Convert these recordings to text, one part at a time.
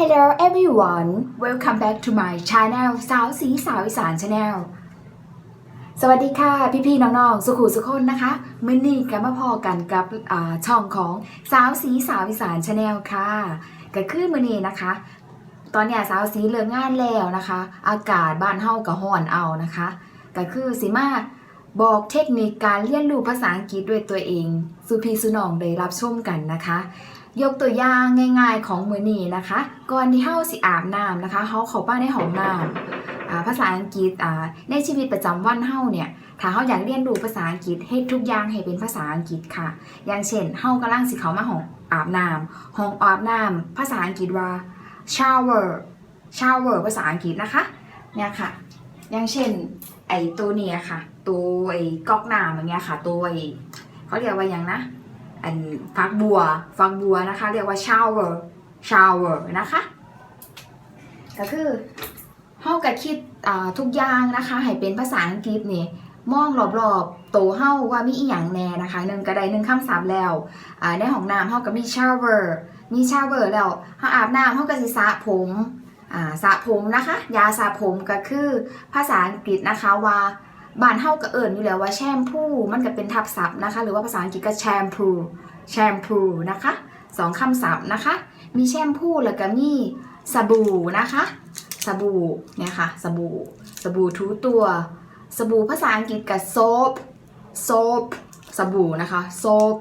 Hello everyone welcome back to my channel สาวสีสาวอีสาน channel สวัสดีค่ะ พี่ๆน้องๆสุขุสุคนนะคะมื่อนี้กันมาพอกันกับช่องของสาวสีสาวอีสาน channel ค่ะก็คือมื่อนี้นะคะ ตอนเนี้ยสาวสีเลิกงานแล้วนะคะ อากาศบ้านเฮาก็ร้อนเอานะคะก็คือสิมาบอกเทคนิคการเรียนรู้ภาษาอังกฤษด้วยตัวเอง สุพีสุนองได้รับชมกันนะคะ ยกตัวอย่างง่ายๆของมือนีนะคะ ก่อนที่เฮาสิอาบน้ำนะคะเฮาเข้าไปในห้องน้ำภาษาอังกฤษในชีวิตประจำวันเฮาเนี่ยถ้าเฮาอยากเรียนรู้ภาษาอังกฤษให้ทุกอย่างให้เป็นภาษาอังกฤษค่ะ อย่างเช่นเฮากำลังสิเข้ามาห้องอาบน้ำห้องอาบน้ำภาษาอังกฤษว่า shower shower ภาษาอังกฤษนะคะเนี่ยค่ะ อย่างเช่นไอตัวเนี้ยค่ะ ตัวไอก๊อกน้ำอย่างเงี้ยค่ะ ตัวไอเขาเรียกว่าอย่างนะ อันฟักบัวฟักบัวนะคะ เรียกว่า shower shower นะคะ ก็คือเฮาก็คิดทุกอย่างนะคะให้เป็นภาษาอังกฤษนี่มองรอบๆโตเฮาว่ามีอีหยังแน่นะคะหนึ่งกระไดหนึ่งคำศัพท์แล้วอ่าในห้องน้ำเฮาก็มี shower มี shower แล้วเฮาอาบน้ำเฮาก็สิสระผมอ่าสระผมนะคะ ยาสระผมก็คือภาษาอังกฤษนะคะว่า บ้านเฮาก็เอิ่นอยู่แล้วว่าแชมพูมันก็เป็นทับศัพท์นะคะ หรือว่าภาษาอังกฤษก็แชมพูแชมพูนะคะสองคำศัพท์นะคะ มีแชมพูแล้วก็มีสบู่นะคะ สบู่เนี่ยค่ะสบู่สบู่ทูตัว สบู่ภาษาอังกฤษกับโซปโซปสบู่นะคะโซป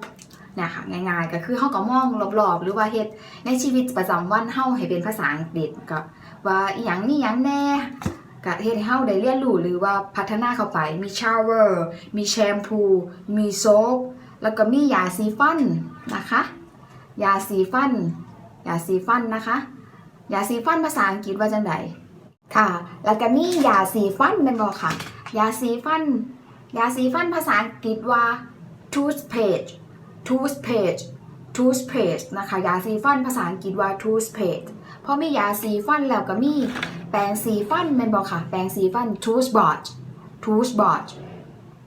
เนี่ยค่ะง่ายๆก็คือเฮาก็มองรอบๆ หรือว่าเฮ็ดในชีวิตประจำวันเฮาให้เป็นภาษาอังกฤษก็ว่าอีหยังนี่หยังแน่ ก็เฮ็ดให้เฮาได้เรียนรู้หรือว่าพัฒนาเข้าไปมีชาวเวอร์มีแชมพู มีโซปแล้วก็มียาสีฟันนะคะ ยาสีฟัน ยาสีฟันนะคะ ยาสีฟันภาษาอังกฤษว่าจังไดค่ะ แล้วก็มียาสีฟันแม่นบ่ค่ะ ยาสีฟัน ยาสีฟันภาษาอังกฤษว่า toothpaste toothpaste toothpaste นะคะ ยาสีฟันภาษาอังกฤษว่า toothpaste พอมียาสีฟันแล้วก็มีแปรงสีฟันแม่นบอกค่ะ แปรงสีฟัน toothbrush toothbrush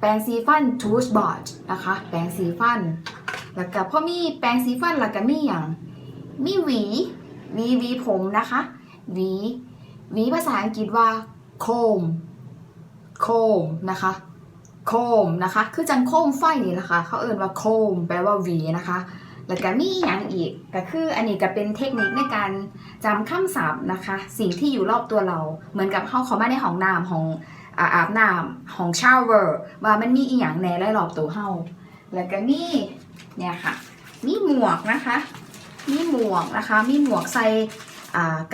แปรงสีฟัน toothbrush นะคะ แปรงสีฟัน แล้วก็พอมีแปรงสีฟันแล้วก็มีอย่างมีหวีหวีหวีผมนะคะหวีหวีภาษาอังกฤษว่า comb comb นะคะ comb นะคะ คือจังโคมไฟนี่แหละคะ เขาเอ่นว่า comb แปลว่าหวีนะคะ แล้วก็มีอย่างอีกก็คืออันนี้ก็เป็นเทคนิคในการจำคำศัพท์นะคะ สิ่งที่อยู่รอบตัวเรา เหมือนกับเข้าเขามาในห้องน้ำของอาบน้ำของชาวเวอร์ว่ามันมีอีหยังแน่และรอบตัวเฮาแล้วก็มีเนี่ยค่ะ มีหมวกนะคะ มีหมวกนะคะ มีหมวกใส่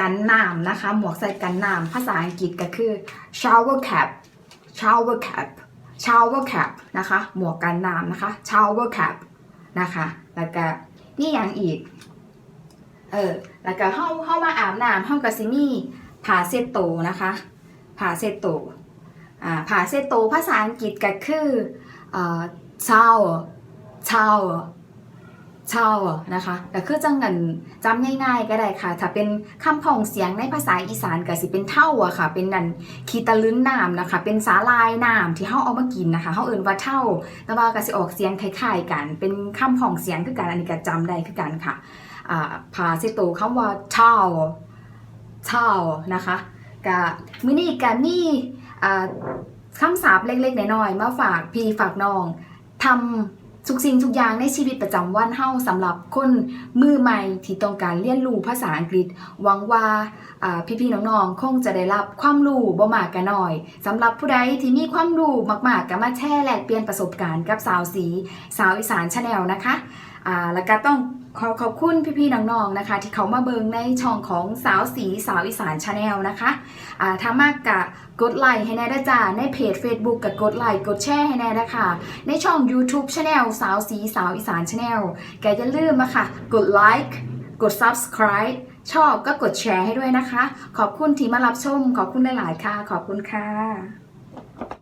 กันน้ำนะคะ หมวกใส่กันน้ำภาษาอังกฤษก็คือ shower cap shower cap shower cap นะคะ หมวกกันน้ำนะคะ shower cap นะคะ แล้วก็นี่อย่างอีก เออ แล้วก็เข้าเข้ามาอาบน้ำเข้ากับซิมี่ผ่าเซตโตนะคะผ่าเซตโตอ่าผ่าเซตโตภาษาอังกฤษก็คือเอ่อชาวชาว shower shower shower นะคะก็คือจังเงินจำง่ายๆก็ได้ค่ะ ถ้าเป็นคำพ้องเสียงในภาษาอีสานก็สิเป็นเท่าอะค่ะ เป็นนันคีตะลึ้นน้ำนะคะ เป็นสาลายน้ำที่เฮาเอามากินนะคะเฮาเอิ่นว่าเท่า แต่ว่าก็สิออกเสียงคล้ายๆกัน เป็นคำพ้องเสียงคือกันอันนี้ก็จำได้คือกันค่ะอ่าพาเซโตคำว่าเท่าเท่านะคะกะมินี่กะมีอ่าคำศัพท์เล็กๆน้อยๆมาฝากพี่ฝากน้องทำ ทุกสิ่งทุกอย่างในชีวิตประจำวันเฮาสำหรับคนมือใหม่ที่ต้องการเรียนรู้ภาษาอังกฤษ หวังว่าพี่ๆน้องๆคงจะได้รับความรู้บ่มากกันหน่อยสำหรับผู้ใดที่มีความรู้มากๆก็มาแชร์แลกเปลี่ยนประสบการณ์กับสาวสี สาวอีสานชาแนลนะคะ อ่าแล้วก็ต้องขอขอบคุณพี่ๆน้องๆนะคะ ที่เขามาเบิงในช่องของสาวสีสาวอีสานชาแนลนะคะอ่าถ้ามากกะกดไลค์ให้แน่ด้จ้าในเพจ Facebook กับกดไลค์กดแชร์ให้แน่นะคะในช่อง YouTube Channel สาวสีสาวอีสานชาแนลแกอย่าลืมนะคะกดไลค์กด Subscribe ชอบก็กดแชร์ให้ด้วยนะคะ ขอบคุณที่มารับชม ขอบคุณหลาย ๆ ค่ะ ขอบคุณค่ะ